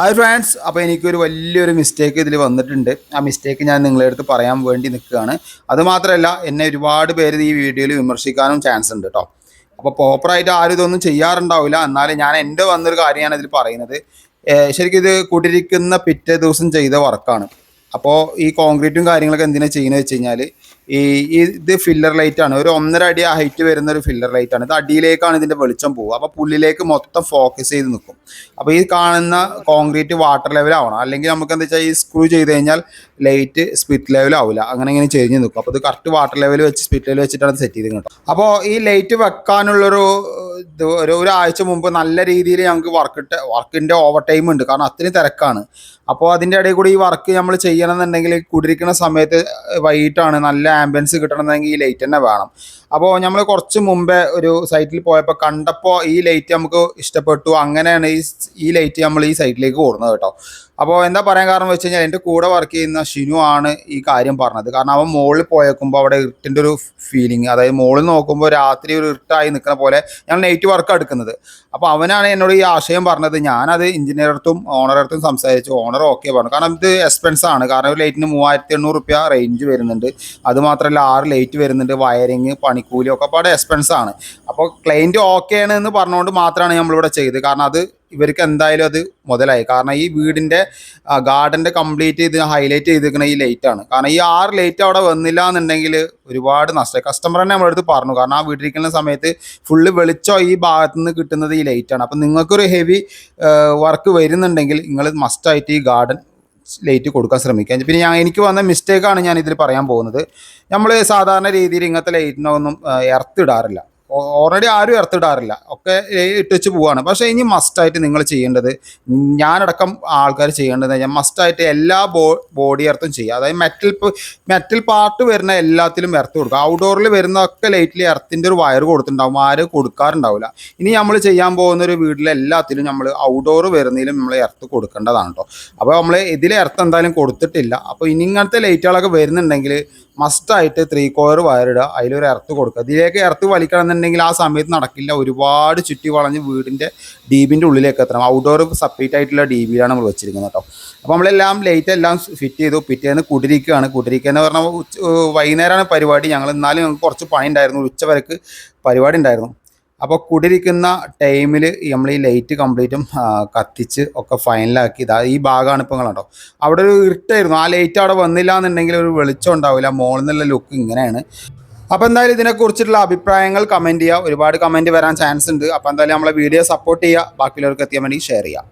Hi France അപ്പോൾ എനിക്കൊരു വലിയൊരു മിസ്റ്റേക്ക് ഇതിൽ വന്നിട്ടുണ്ട്. ആ മിസ്റ്റേക്ക് ഞാൻ നിങ്ങളെ അടുത്ത് പറയാൻ വേണ്ടി നിൽക്കുകയാണ്. അതുമാത്രമല്ല എന്നെ ഒരുപാട് പേര് ഈ വീഡിയോയിൽ വിമർശിക്കാനും ചാൻസ് ഉണ്ട് കേട്ടോ അപ്പോൾ പ്രോപ്പറായിട്ട് ആരും ഇതൊന്നും ചെയ്യാറുണ്ടാവില്ല. എന്നാലും ഞാൻ എന്റെ വന്നൊരു കാര്യമാണ് ഇതിൽ പറയുന്നത്. ശരിക്കും ഇത് കൂട്ടിരിക്കുന്ന പിറ്റേ ദിവസം ചെയ്ത വർക്കാണ് അപ്പോൾ ഈ കോൺക്രീറ്റും കാര്യങ്ങളൊക്കെ എന്തിനാണ് ചെയ്യുന്നത് വെച്ച് കഴിഞ്ഞാൽ ഈ ഇത് ഫില്ലർ ലൈറ്റ് ആണ്. ഒരു ഒന്നര അടി ഹൈറ്റ് വരുന്ന ഒരു ഫില്ലർ ലൈറ്റ് ആണ്. ഇത് അടിയിലേക്കാണ് ഇതിന്റെ വെളിച്ചം പോകുക അപ്പോൾ പുള്ളിലേക്ക് മൊത്തം ഫോക്കസ് ചെയ്ത് നിൽക്കും. അപ്പോൾ ഈ കാണുന്ന കോൺക്രീറ്റ് വാട്ടർ ലെവൽ ആവണം. അല്ലെങ്കിൽ നമുക്ക് എന്താ വെച്ചാൽ ഈ സ്ക്രൂ ചെയ്ത് കഴിഞ്ഞാൽ ലൈറ്റ് സ്പിറ്റ് ലെവൽ ആവില്ല അങ്ങനെ ഇങ്ങനെ ചെരിഞ്ഞ് നിൽക്കും. അപ്പോൾ ഇത് കറക്റ്റ് വാട്ടർ ലെവൽ വെച്ച് സ്പിറ്റ് ലെവൽ വെച്ചിട്ടാണ് സെറ്റ് ചെയ്ത് കേട്ടോ അപ്പോൾ ഈ ലൈറ്റ് വെക്കാനുള്ളൊരു ഒരു ഒരാഴ്ച മുമ്പ് നല്ല രീതിയിൽ ഞങ്ങൾക്ക് വർക്ക് വർക്കിന്റെ ഓവർ ടൈം ഉണ്ട്. കാരണം അത്രയും തിരക്കാണ്. അപ്പോൾ അതിന്റെ ഇടയിൽ കൂടി ഈ വർക്ക് നമ്മൾ ചെയ്യണം എന്നുണ്ടെങ്കിൽ കുടിരിക്കുന്ന സമയത്ത് വൈകിട്ടാണ് നല്ല ആംബുലൻസ് കിട്ടണമെന്നുണ്ടെങ്കിൽ ഈ ലൈറ്റ് തന്നെ വേണം. അപ്പോൾ നമ്മൾ കുറച്ച് മുമ്പേ ഒരു സൈറ്റിൽ പോയപ്പോൾ കണ്ടപ്പോൾ ഈ ലൈറ്റ് നമുക്ക് ഇഷ്ടപ്പെട്ടു. അങ്ങനെയാണ് ഈ ഈ ലൈറ്റ് നമ്മൾ ഈ സൈറ്റിലേക്ക് ഓടുന്നത് കേട്ടോ. അപ്പോൾ എന്താ പറയാൻ കാരണം വെച്ച് കഴിഞ്ഞാൽ എന്റെ കൂടെ വർക്ക് ചെയ്യുന്ന ഷിനു ആണ് ഈ കാര്യം പറഞ്ഞത്. കാരണം അവൻ മുകളിൽ പോയേക്കുമ്പോൾ അവിടെ ഇരുട്ടിന്റെ ഒരു ഫീലിംഗ് അതായത് മുകളിൽ നോക്കുമ്പോൾ രാത്രി ഒരു ഇരുട്ടായി നിൽക്കുന്ന പോലെ ഞങ്ങൾ നൈറ്റ് വർക്ക് എടുക്കുന്നത്. അപ്പോൾ അവനാണ് എന്നോട് ഈ ആശയം പറഞ്ഞത്. ഞാനത് എഞ്ചിനീയറടുത്തും ഓണറടുത്തും സംസാരിച്ചു. ഓണർ ഓക്കെ പറഞ്ഞു. കാരണം ഇത് എക്സ്പെൻസ് ആണ്. കാരണം ലൈറ്റിന് മൂവായിരത്തി എണ്ണൂറ് റുപ്യ റേഞ്ച് വരുന്നുണ്ട്. അതുമാത്രമല്ല ആറ് ലൈറ്റ് വരുന്നുണ്ട്. വയറിങ് പണിക്കൂലി ഒക്കെ പാടെ എക്സ്പെൻസ് ആണ്. അപ്പോൾ ക്ലൈന്റ് ഓക്കെ ആണ് എന്ന് പറഞ്ഞുകൊണ്ട് മാത്രമാണ് നമ്മളിവിടെ ചെയ്ത് കാരണം അത് ഇവർക്ക് എന്തായാലും അത് മുതലായി. കാരണം ഈ വീടിന്റെ ഗാർഡന്റെ കംപ്ലീറ്റ് ഇത് ഹൈലൈറ്റ് ചെയ്തിരിക്കുന്ന ഈ ലൈറ്റാണ് കാരണം ഈ ആറ് ലൈറ്റ് അവിടെ വന്നില്ല എന്നുണ്ടെങ്കിൽ ഒരുപാട് നഷ്ടമായി കസ്റ്റമർ തന്നെ നമ്മളടുത്ത് പറഞ്ഞു. കാരണം ആ വീട്ടിലിരിക്കുന്ന സമയത്ത് ഫുള്ള് വെളിച്ചോ ഈ ഭാഗത്ത് നിന്ന് കിട്ടുന്നത് ഈ ലൈറ്റാണ് അപ്പം നിങ്ങൾക്കൊരു ഹെവി വർക്ക് വരുന്നുണ്ടെങ്കിൽ നിങ്ങൾ മസ്റ്റായിട്ട് ഈ ഗാർഡൻ ലൈറ്റ് കൊടുക്കാൻ ശ്രമിക്കുക. പിന്നെ ഞാൻ എനിക്ക് വന്ന മിസ്റ്റേക്കാണ് ഞാൻ ഇതിൽ പറയാൻ പോകുന്നത്. നമ്മൾ സാധാരണ രീതിയിൽ ഇങ്ങനത്തെ ലൈറ്റിനൊന്നും എർത്ത് ഇടാറില്ല. ഓൾറെഡി ആരും എർത്തിടാറില്ല. ഒക്കെ ഇട്ടുവെച്ച് പോവാണ്. പക്ഷേ ഇനി മസ്റ്റായിട്ട് നിങ്ങൾ ചെയ്യേണ്ടത് ഞാനടക്കം ആൾക്കാർ ചെയ്യേണ്ടത് ഞാൻ മസ്റ്റായിട്ട് എല്ലാ ബോ ബോഡി എർത്തും ചെയ്യുക അതായത് മെറ്റൽ മെറ്റൽ പാർട്ട് വരുന്ന എല്ലാത്തിലും എർത്ത് കൊടുക്കുക ഔട്ട്ഡോറിൽ വരുന്നതൊക്കെ ലൈറ്റിൽ എർത്തിന്റെ ഒരു വയർ കൊടുത്തിട്ടുണ്ടാവും. ആരും കൊടുക്കാറുണ്ടാവില്ല. ഇനി നമ്മൾ ചെയ്യാൻ പോകുന്ന ഒരു വീട്ടിലെ എല്ലാത്തിലും നമ്മൾ ഔട്ട്ഡോർ വരുന്നതിലും നമ്മൾ എർത്ത് കൊടുക്കേണ്ടതാണ് കേട്ടോ അപ്പോൾ നമ്മൾ ഇതിലെ എർത്ത് എന്തായാലും കൊടുത്തിട്ടില്ല. അപ്പോൾ ഇനി ഇങ്ങനത്തെ ലൈറ്റുകളൊക്കെ വരുന്നുണ്ടെങ്കിൽ മസ്റ്റായിട്ട് ത്രീ കോയർ വയറിടുക അതിലൊരു എർത്ത് കൊടുക്കുക. ഇതിലേക്ക് എർത്ത് വലിക്കണം എന്നുണ്ടെങ്കിൽ ആ സമയത്ത് നടക്കില്ല. ഒരുപാട് ചുറ്റി വളഞ്ഞ് വീടിന്റെ ഡീബിന്റെ ഉള്ളിലേക്ക് എത്തണം. ഔട്ട്ഡോർ സെപ്പറേറ്റ് ആയിട്ടുള്ള ഡീബിയിലാണ് നമ്മൾ വെച്ചിരിക്കുന്നത് കേട്ടോ അപ്പോൾ നമ്മളെല്ലാം ലൈറ്റ് എല്ലാം ഫിറ്റ് ചെയ്തു പിറ്റേന്ന് കുടിരിക്കുകയാണ്. കുടിരിക്കുക എന്ന് പറഞ്ഞാൽ വൈകുന്നേരമാണ് പരിപാടി. ഞങ്ങൾ എന്നാലും ഞങ്ങൾക്ക് കുറച്ച് പണി ഉണ്ടായിരുന്നു ഉച്ച വരക്ക് പരിപാടി ഉണ്ടായിരുന്നു. അപ്പോൾ കുടിരിക്കുന്ന ടൈമിൽ നമ്മൾ ഈ ലൈറ്റ് കംപ്ലീറ്റും കത്തിച്ച് ഒക്കെ ഫൈനലാക്കി ഇതാ ഈ ഭാഗമാണ് ഇപ്പോൾ കണ്ടോ അവിടെ ഒരു ഇരുട്ടായിരുന്നു. ആ ലൈറ്റ് അവിടെ വന്നില്ല എന്നുണ്ടെങ്കിൽ ഒരു വെളിച്ചം ഉണ്ടാവില്ല. മോളിൽ നിന്നുള്ള ലുക്ക് ഇങ്ങനെയാണ്. അപ്പോൾ എന്തായാലും ഇതിനെക്കുറിച്ചിട്ടുള്ള അഭിപ്രായങ്ങൾ കമന്റ് ചെയ്യുക ഒരുപാട് കമന്റ് വരാൻ ചാൻസ് ഉണ്ട്. അപ്പോൾ എന്തായാലും നമ്മളെ വീഡിയോ സപ്പോർട്ട് ചെയ്യുക ബാക്കിയുള്ളവർക്ക് എത്തിയാൻ വേണ്ടി ഷെയർ ചെയ്യുക